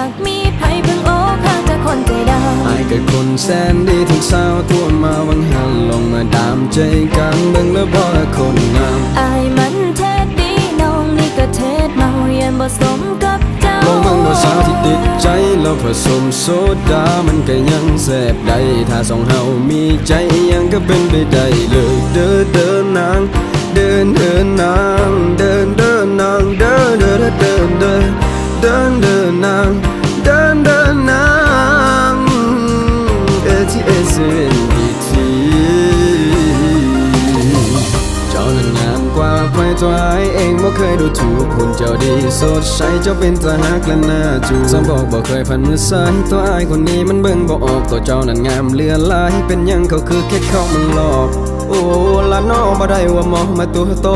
ากมีไผเพิ่งโอ้ข้างจะคนใจดำไอ้กับคนแสนดีทั้งสาวตัวมาวังหันลงมาดามใจกันเบิ่งและวบ่ละคนงามไอ้มันเทศดีน้องนี่ก็เทศเมาเย็นบ่สมกับเจ้าลองมันบ่สาวที่ติดใจเราผสมโซดามันก็ยังแซ่บได้ถ้าสองเฮามีใจยังก็เป็นไปได้เลยเดินเด้อนางเดินเดินนาง เดินเดินนางเดินเดินนางเอทีเอสเอ็นดีทีเจ้านั้นงามกว่าใครตัวไอเองบ่เคยดูถูกหุ่นเจ้าดีสดใสเจ้าเป็นตาหักและหน่าจูสมบอกบ่เคยพันมือซ้ายตัวไอคนนี้มันเบิ่งบ่ออกตัวเจ้านั้นงามเลือหลายเป็นยังเขาคือแค่เขามันหลอกโอ้ละน้อบ่ได้ว่ามองมาตัวโต